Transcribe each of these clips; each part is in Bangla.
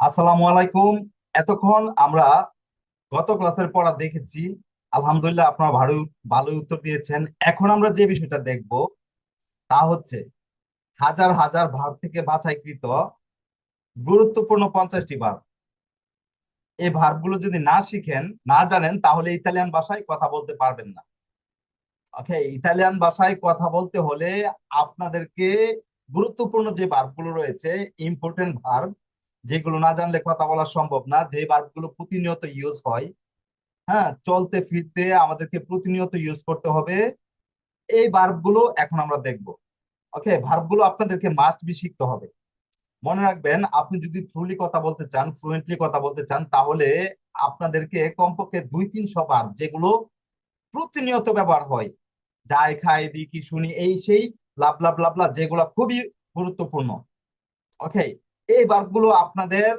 আসসালামু আলাইকুম। এতক্ষণ আমরা গত ক্লাসের পড়া দেখেছি। আলহামদুলিল্লাহ আপনারা ভালো, ভালোই উত্তর দিয়েছেন। এখন আমরা যে বিষয়টা দেখব তা হচ্ছে হাজার হাজার ভার থেকে বাছাইকৃত গুরুত্বপূর্ণ পঞ্চাশটি ভার এই ভার্বগুলো যদি না শিখেন, না জানেন, তাহলে ইতালিয়ান ভাষায় কথা বলতে পারবেন না। ওকে, ইতালিয়ান ভাষায় কথা বলতে হলে আপনাদেরকে গুরুত্বপূর্ণ যে ভার্বগুলো রয়েছে ইম্পর্টেন্ট ভার্ব যেগুলো না জানলে কথা বলা সম্ভব না যে ভার্বগুলো প্রতিনিয়ত ইউজ হয় হ্যাঁ চলতে ফিরতে আমাদেরকে প্রতিনিয়ত ইউজ করতে হবে, এই ভার্বগুলো এখন আমরা দেখব। ওকে ভার্বগুলো আপনাদেরকে মাস্ট বি শিখতে হবে। মনে রাখবেন, আপনি যদি ট্রুলি কথা বলতে চান ফ্লুয়েন্টলি কথা বলতে চান, তাহলে আপনাদেরকে কমপক্ষে দুই, তিনশো বার যেগুলো প্রতিনিয়ত ব্যবহার হয়, যাই, খাই, দি, কি, শুনি, এই, সেই লাভ লাভ লাভ যেগুলো খুবই গুরুত্বপূর্ণ। ওকে এই বার্বগুলো আপনাদের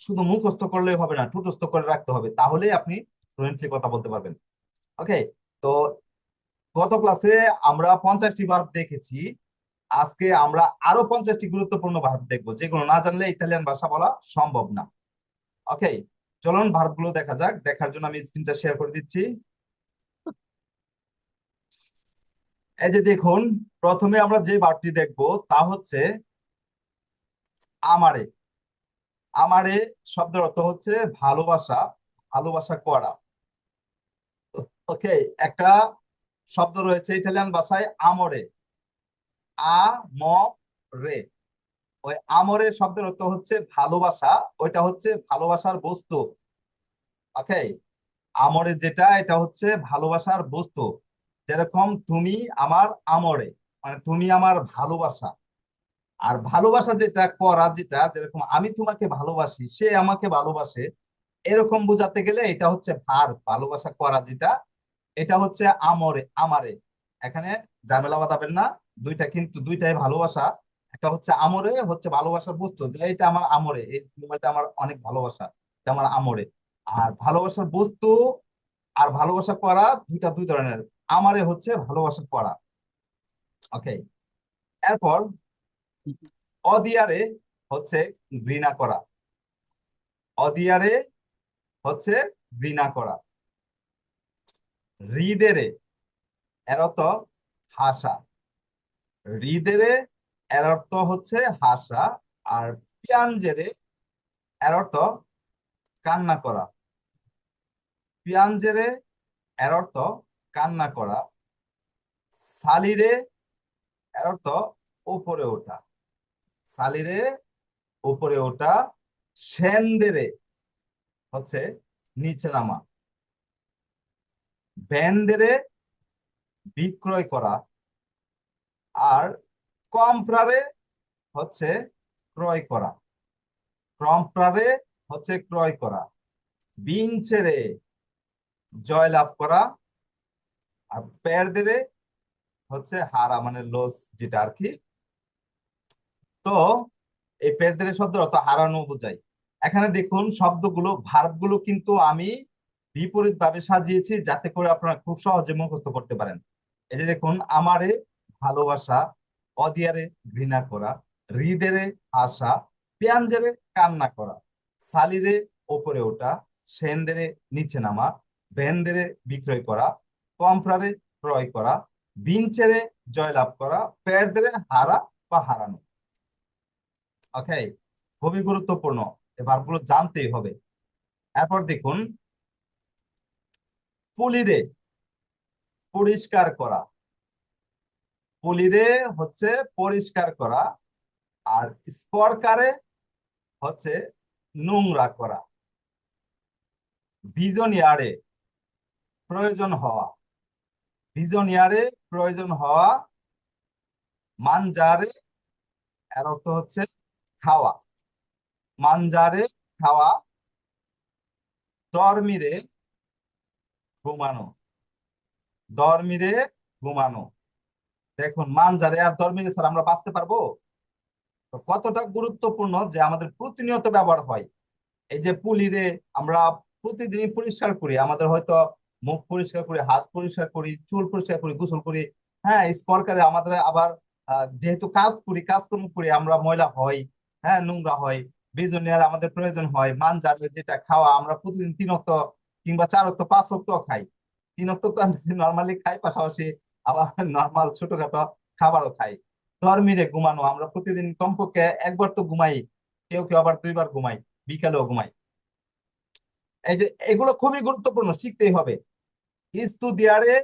শুধু মুখস্থ করলে হবে না ঠুটস্থ করে রাখতে হবে। তাহলে আপনি ফ্লুয়েন্টলি কথা বলতে পারবেন। ওকে তো গত ক্লাসে আমরা পঞ্চাশটি ভার্ব দেখেছি। আজকে আমরা আরও পঞ্চাশটি গুরুত্বপূর্ণ ভার্ব দেখব। যেগুলো না জানলে ইতালিয়ান ভাষা বলা সম্ভব না। ওকে চলুন ভার্বগুলো দেখা যাক। দেখার জন্য আমি স্ক্রিনটা শেয়ার করে দিচ্ছি। এই যে দেখুন, প্রথমে আমরা যে ভার্বটি দেখব, তা হচ্ছে আমারে। আমারে শব্দের অর্থ হচ্ছে ভালোবাসা ভালোবাসা করা। ওকে একটা শব্দ রয়েছে ইটালিয়ান ভাষায় আমরে আ ম রে ওই আমরে শব্দের অর্থ হচ্ছে ভালোবাসা, ওইটা হচ্ছে ভালোবাসার বস্তু। ওকে আমরে যেটা, এটা হচ্ছে ভালোবাসার বস্তু। যেরকম তুমি আমার আমরে মানে তুমি আমার ভালোবাসা। আর ভালোবাসা যেটা করা, যেটা যেরকম আমি তোমাকে ভালোবাসি, সে আমাকে ভালোবাসে, এরকম বোঝাতে গেলে এটা হচ্ছে ভার, ভালোবাসা করা যেটা, এটা হচ্ছে আমরে, আমারে। এখানে ঝামেলা বাঁধাবেন না, দুইটা কিন্তু দুইটাই ভালোবাসা। একটা হচ্ছে আমরে, হচ্ছে ভালোবাসার বস্তু, যে এটা আমার আমরে, এই মোবাইলটা আমার অনেক ভালোবাসা, এটা আমার আমরে। আর ভালোবাসার বস্তু আর ভালোবাসা করা দুইটা দুই ধরনের, আমারে হচ্ছে ভালোবাসা করা। ওকে এরপর অদিয়ারে হচ্ছে ঘৃণা করা। অদিয়ারে হচ্ছে ঘৃণা করা। হৃদেরে, এর অর্থ হাসা। হৃদেরে, এর অর্থ হচ্ছে হাসা। আর পিয়াঞ্জেরে, এর অর্থ কান্না করা। পিয়াঞ্জেরে, এর অর্থ কান্না করা। সালিরে, এর অর্থ উপরে ওঠা। সালিরে, উপরে ওঠা সেন্দেরে, হচ্ছে নিচে নামা। ভ্যানদেরে বিক্রয় করা, আর কম্প্রারে হচ্ছে ক্রয় করা। ক্রম্প্রারে হচ্ছে ক্রয় করা। বিঞ্চেরে জয় লাভ করা, আর পেরদেরে হচ্ছে হারা মানে লস যেটা আর কি এই পেরদেরে শব্দ অর্থ হারানো বোঝায়। এখানে দেখুন শব্দগুলো ভার্বগুলো কিন্তু আমি বিপরীত ভাবে সাজিয়েছি যাতে করে আপনারা খুব সহজে মুখস্থ করতে পারেন। এই যে দেখুন, আমারে ভালোবাসা, অদিয়ারে ঘৃণা করা, হৃদেরে আশা পেয়াঞ্জেরে কান্না করা, সালিরে ওপরে ওঠা, সেন্দেরে নিচে নামা, ভেন্দেরে বিক্রয় করা, কম্প্রারে ক্রয় করা, বিঞ্চেরে জয়লাভ করা, পেরদেরে হারা বা হারানো। ওকে খুবই গুরুত্বপূর্ণ। এই ভার্বগুলো জানতেই হবে। এরপর দেখুন, পুলিরে পরিষ্কার করা। পুলিরে হচ্ছে পরিষ্কার করা, আর স্পরকারে হচ্ছে নোংরা করা। ভিজন ইয়ারে প্রয়োজন হওয়া। ভিজন ইয়ারে প্রয়োজন হওয়া, মানজারে, এর অর্থ হচ্ছে খাওয়া। মানজারে খাওয়া, দরমিরে ঘুমানো। দরমিরে ঘুমানো। দেখুন, মানজারে আর দরমিরে স্যার আমরা বাঁচতে পারব? তো কতটা গুরুত্বপূর্ণ যে আমাদের প্রতিনিয়ত ব্যবহার হয়। এই যে পুলিরে আমরা প্রতিদিনই পরিষ্কার করি, আমাদের হয়তো মুখ পরিষ্কার করি, হাত পরিষ্কার করি, চুল পরিষ্কার করি, গোসল করি। হ্যাঁ স্পরকারে আমাদের আবার যেহেতু কাজ করি, কাজকর্ম করি, আমরা ময়লা হয় হ্যাঁ নোংরা হয় বিজনিয়ার আমাদের প্রয়োজন হয়, মানজারে যেটা খাওয়া আমরা প্রতিদিন তিন অক্ত কিংবা চার অক্ত, পাঁচ অক্ত খাই। তিন অক্ত তো নর্মালি খাই, পাশাপাশি আবার নর্মাল ছোটখাটো খাবারও খাই। ধর্মীরে ঘুমানো, আমরা প্রতিদিন কমপক্ষে একবার তো ঘুমাই, কেউ কেউ আবার দুইবার ঘুমাই, বিকালেও ঘুমাই। এই যে, এগুলো খুবই গুরুত্বপূর্ণ, শিখতেই হবে। স্তুদিয়ারে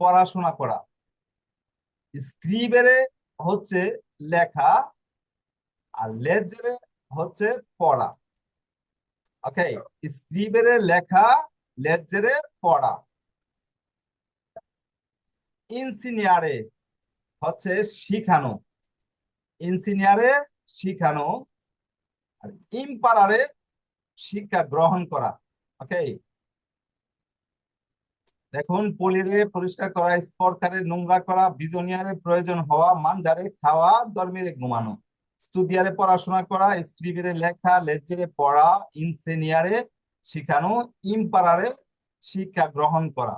পড়াশোনা করা। স্ক্রিবেরে হচ্ছে লেখা আর লেজরে হচ্ছে পড়া। ওকে স্ক্রিবেরে লেখা লেজরে পড়া। ইনসিনিয়ারে হচ্ছে শিখানো। ইনসিনিয়ারে শিখানো। আর ইম্পারারে শিক্ষা গ্রহণ করা। ওকে দেখুন, পলিরে পরিষ্কার করা স্পর্কারে নোংরা করা, বিজনিয়ারে প্রয়োজন হওয়া মানজারে খাওয়া ধর্মের ঘুমানো। স্টুডিয়ারে পড়াশোনা করা স্ক্রিবেরে লেখা লেজেরে পড়া, ইনসেনিয়ারে শিখানো, ইম্পারারে শিক্ষা গ্রহণ করা।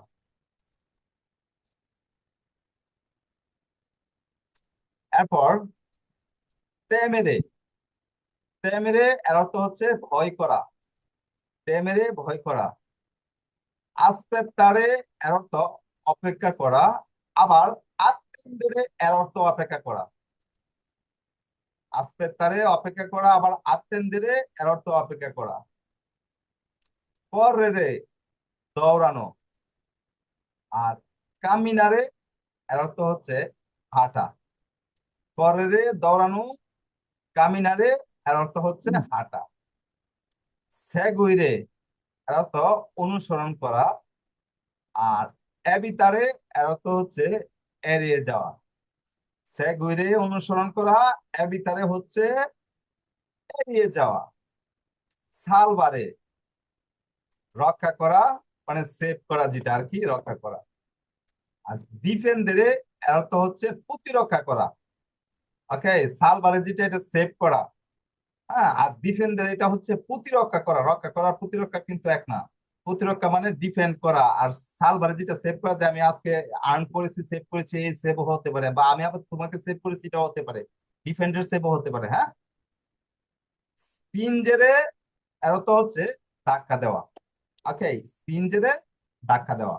এরপর তেমেরে। তেমেরে এর অর্থ হচ্ছে ভয় করা। তেমেরে ভয় করা। আসপেত্তারে এর অর্থ অপেক্ষা করা। আবার আত্মেন্দ্রে এর অর্থ অপেক্ষা করা। আসপেত্তারে অপেক্ষা করা আবার আত্মেন্দ্রে এর অর্থ অপেক্ষা করা। পরে দৌড়ানো। আর কামিনারে এর অর্থ হচ্ছে হাঁটা। পরে দৌড়ানো কামিনারে এর অর্থ হচ্ছে হাঁটা। সেগুইরে এর অর্থ অনুসরণ করা। আর এবিতারে এর অর্থ হচ্ছে এড়িয়ে যাওয়া। সেগুইরে অনুসরণ করা এবিতারে হচ্ছে এড়িয়ে যাওয়া, সালবারে রক্ষা করা মানে সেভ করা যেটা আর কি, রক্ষা করা। আর ডিফেন্ডারে অর্থ হচ্ছে প্রতিরক্ষা করা। ওকে, সালবারে যেটা, এটা সেভ করা। হ্যাঁ আর ডিফেন্ডার এটা হচ্ছে প্রতিরক্ষা করা। রক্ষা করা প্রতিরক্ষা কিন্তু এক না। প্রতিরক্ষা মানে ডিফেন্ড করা। আর সালবারে যেটা সেভ করা যে আমি আজকে আর্ন করেছি সেভ করেছি, এই সেভ হতে পারে। বা আমি আবার তোমাকে সেভ করেছি এটা হতে পারে। ডিফেন্ডার সেভ হতে পারে হ্যাঁ? স্পিনজেরে এর তো হচ্ছে ধাক্কা দেওয়া। ওকে স্পিনজেরে ধাক্কা দেওয়া।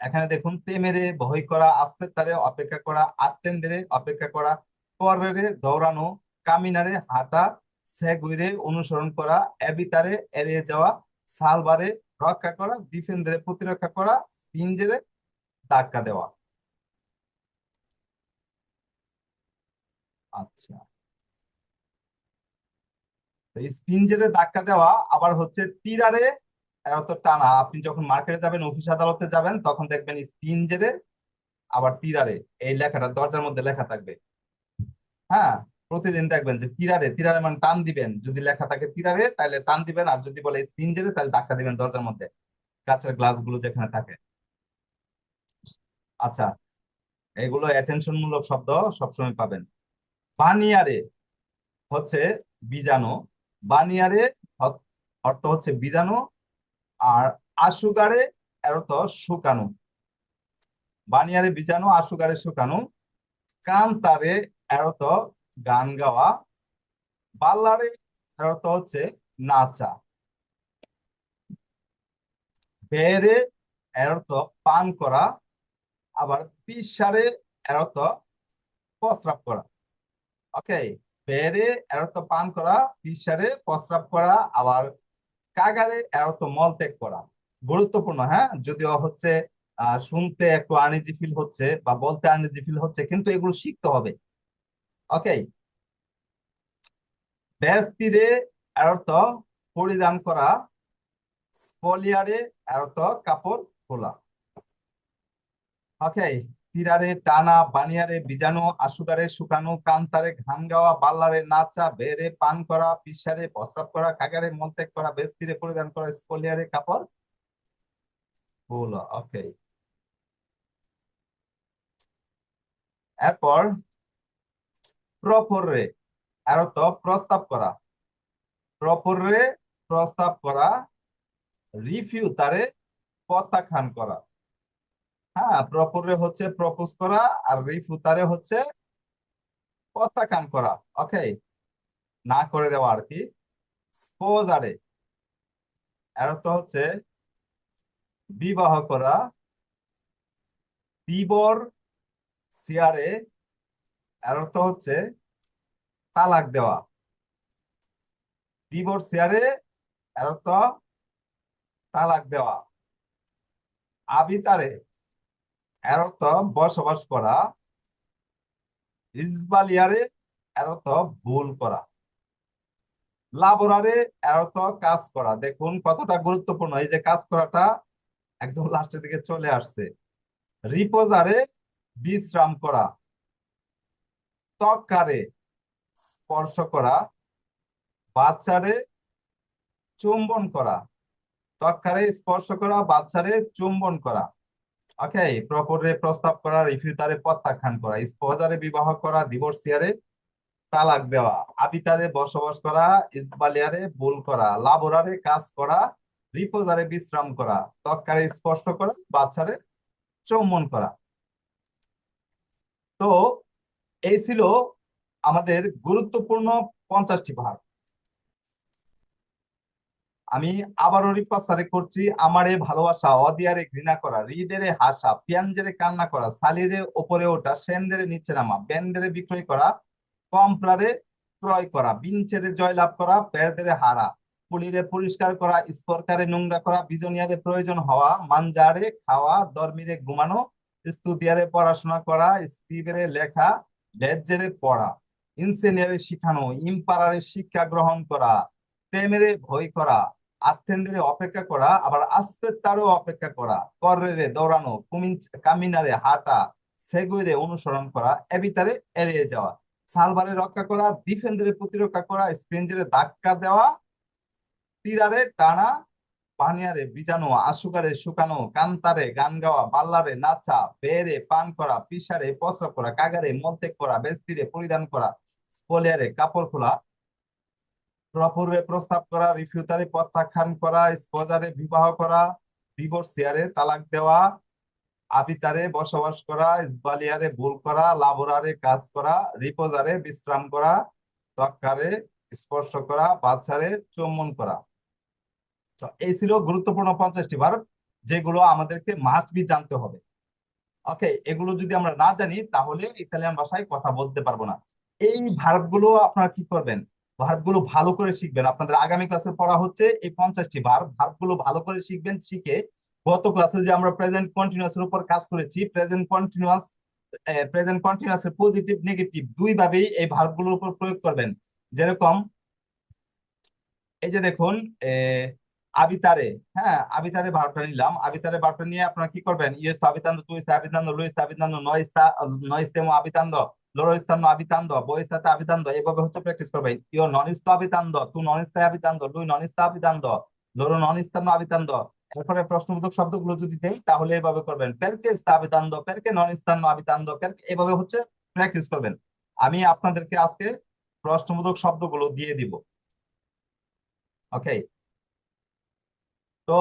এখানে দেখুন, তেমেরে, ভয় করা আস্তে তারে অপেক্ষা করা আত্মেন্দ্রে অপেক্ষা করা, পরেরে দৌড়ানো, কামিনারে হাঁটা, সেগুইরে অনুসরণ করা এবিতারে এড়িয়ে যাওয়া সালবারে রক্ষা করা ডিফেন্ডারে প্রতিরক্ষা করা স্পিনজেরে ধাক্কা দেওয়া। আচ্ছা। স্পিনজেরে ধাক্কা দেওয়া আবার হচ্ছে তীরারে এত টানা। আপনি যখন মার্কেটে যাবেন অফিস আদালতে যাবেন, তখন দেখবেন স্পিনজেরে আবার তীরারে। এই লেখাটা দরজার মধ্যে লেখা থাকবে। হ্যাঁ? প্রতিদিন দেখবেন যে তিরারে তিরারে মানে টান দিবেন। যদি লেখা থাকে তিরারে তাহলে টান দিবেন। আর যদি বলে স্পিনজেরে তাহলে ধাক্কা দিবেন দরজার মধ্যে। কাঁচের গ্লাসগুলো যেখানে থাকে। আচ্ছা এগুলো অ্যাটেনশন মূলক শব্দ সবসময় পাবেন। বানিয়ারে হচ্ছে বীজাণু। বানিয়ারে অর্থ হচ্ছে বীজাণু। আর আশুগারে এর অর্থ শুকানো। বানিয়ারে বীজাণু, আশুগারে শুকানো। কান্তারে এর অর্থ গান গাওয়া। বাল্লারে অর্থ হচ্ছে নাচা। বেরে এর অর্থ পান করা, আবার পিসারে এর অর্থ প্রস্রাব করা। ওকে বেরে এর অর্থ পান করা, পিসারে প্রস্রাব করা, আবার কাগারে এর অর্থ মল ত্যাগ করা। গুরুত্বপূর্ণ হ্যাঁ? যদিও হচ্ছে শুনতে একটু আনইজি ফিল হচ্ছে বা বলতে আনইজি ফিল হচ্ছে, কিন্তু এগুলো শিখতে হবে। ওকে ব্যাস তীরে অর্থ পরিধান করা, স্পলিয়ারে অর্থ কাপড় খোলা। ওকে তীরারে টানা, বানিয়ারে বীজাণু আশুকারে শুকানো, কান্তারে ঘাম গাওয়া, বাল্লারে নাচা বেরে পান করা, পিসারে প্রস্রাব করা, কাগারে মলত্যাগ করা বেশ তীরে পরিধান করা, স্পলিয়ারে কাপড় খোলা। ওকে এরপর প্রপরে আর তো, প্রস্তাব করা। প্রপরে প্রস্তাব করা, রিফিউ তারে প্রত্যাখ্যান করা। হ্যাঁ প্রপরে হচ্ছে প্রপোজ করা আর রিফিউ তারে হচ্ছে প্রত্যাখ্যান করা। ওকে? না করে দেওয়া আর কি। স্পোজারে এর অর্থ হচ্ছে বিবাহ করা, দিবর সিয়ারে এর অর্থ হচ্ছে তালাক দেওয়া। দিবর সিয়ারে এর অর্থ তালাক দেওয়া। আবিতারে এর অর্থ বসবাস করা। ইসবালিয়ারে এর অর্থ ভুল করা। লাবোরারে এর অর্থ কাজ করা। দেখুন কতটা গুরুত্বপূর্ণ। এই যে কাজ করাটা একদম লাস্টের দিকে চলে আসছে। রিপোজারে বিশ্রাম করা। ত্বকারে স্পর্শ করা, বাচ্চারে চুম্বন করা ত্বকারে স্পর্শ করা, বাচ্চারে চুম্বন করা। ওকে প্রপরে প্রস্তাব করা রিফিউতারে প্রত্যাখ্যান করা স্পজারে বিবাহ করা ডিভোর্সিয়ারে তালাক দেওয়া, আবিতারে বসবাস করা, ইসবালিয়ারে ভুল করা, লাবোরারে কাজ করা, রিপোজারে বিশ্রাম করা ত্বকারে স্পষ্ট করা, বাচ্চারে চুম্বন করা। তো এই ছিল আমাদের গুরুত্বপূর্ণ পঞ্চাশটি ভাগ। আমি আবারও রিপাসারে করছি, আমারে ভালোবাসা, অদিয়ারে ঘৃণা করা, হৃদেরে হাসা, পিয়াঞ্জেরে কান্না করা সালিরে ওপরে ওঠা সেন্দেরে নিচে নামা বেন্দেরে বিক্রয় করা, কমপ্লারে ক্রয় করা, বিঞ্চেরে জয়লাভ করা পেরদেরে হারা, পুলিরে পরিষ্কার করা, স্পরকারে নোংরা করা, বিজনিয়ারে প্রয়োজন হওয়া মানজারে খাওয়া, দর্মিরে ঘুমানো স্তুদিয়ারে পড়াশোনা করা স্ক্রিবেরে লেখা লেজ্জেরে পড়া, ইনসেনিয়ারে শিখানো, ইম্পারারে শিক্ষা গ্রহণ করা তেমেরে ভয় করা আত্মেন্দ্রে অপেক্ষা করা, আবার আস্তে তারও অপেক্ষা করা কররে দৌড়ানো, কুমিন, কামিনারে হাঁটা, সেগুইরে অনুসরণ করা, এবিতারে এড়িয়ে যাওয়া, সালবারে রক্ষা করা ডিফেন্ডারে প্রতিরক্ষা করা স্পেঞ্জেরে ধাক্কা দেওয়া, তীরারে টানা পানিয়ারে বিজানো আশুকারে শুকানো, কান্তারে গান গাওয়া, বাল্লারে নাচা বেরে পান করা, পিসারে প্রস্রাব করা কাগারে মলত্যাগ করা, বেস্তিরে পরিধান করা, স্পলিয়ারে কাপড় খোলা প্রপরে প্রস্তাব করা রিফিউতারে প্রত্যাখ্যান করা, স্পজারে বিবাহ করা, ডিভোর্সিয়ারে তালাক দেওয়া, আবিতারে বসবাস করা, ইসবালিয়ারে ভুল করা, লাবোরারে কাজ করা, রিপোজারে বিশ্রাম করা, তক্কারে স্পর্শ করা, বাচ্চারে চুম্বন করা। এই ছিল গুরুত্বপূর্ণ পঞ্চাশটি ভার্ব যেগুলো আমাদেরকে মাস্ট বি জানতে হবে। ওকে এগুলো যদি আমরা না জানি, তাহলে ইতালিয়ান ভাষায় কথা বলতে পারব না। এই ভার্বগুলো আপনারা কি করবেন? ভার্বগুলো ভালো করে শিখবেন। আপনাদের আগামী ক্লাসে পড়া হচ্ছে এই পঞ্চাশটি ভার্ব ভার্বগুলো ভালো করে শিখবেন, শিখে গত ক্লাসে যে আমরা প্রেজেন্ট কন্টিনিউয়াস এর উপর কাজ করেছি প্রেজেন্ট কন্টিনিউয়াস প্রেজেন্ট কন্টিনিউয়াস এর পজিটিভ নেগেটিভ দুই ভাবেই এই ভার্বগুলোর উপর প্রয়োগ করবেন। যেরকম, এই যে দেখুন আবিতারে হ্যাঁ আবিতারে ভার্বটা নিলাম। আবিতারে ভার্বটা নিয়ে আপনারা কি করবেন? ইয়েস আবিতান্দ তুই আবিতান্দ লুইস আবিতান্দ নয়স্তা নয়স্তেমো আবিতান্দ লরস্তান্ন আবিতান্দ বয়স্তাতে আবিতান্দ এভাবে হচ্ছে প্র্যাকটিস করবেন। ইও ননিস্ত আবিতান্দ তু ননিস্তা আবিতান্দ লুই ননিস্তা আবিতান্দ লরো ননিস্তান্ন আবিতান্দ এরপরে প্রশ্নবোধক শব্দগুলো যদি দেই, তাহলে এভাবে করবেন। পেরকে স্থাবিতান্দ পেরকে ননিস্তান্ন আবিতান্দ পেরকে এভাবে হচ্ছে প্র্যাকটিস করবেন। আমি আপনাদেরকে আজকে প্রশ্নবোধক শব্দগুলো দিয়ে দিব। ওকে তো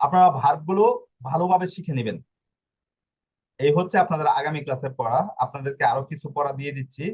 আপনারা ভার্বগুলো ভালোভাবে শিখে নেবেন। এই হচ্ছে আপনাদের আগামী ক্লাসের পড়া। আপনাদেরকে আরও কিছু পড়া দিয়ে দিচ্ছি।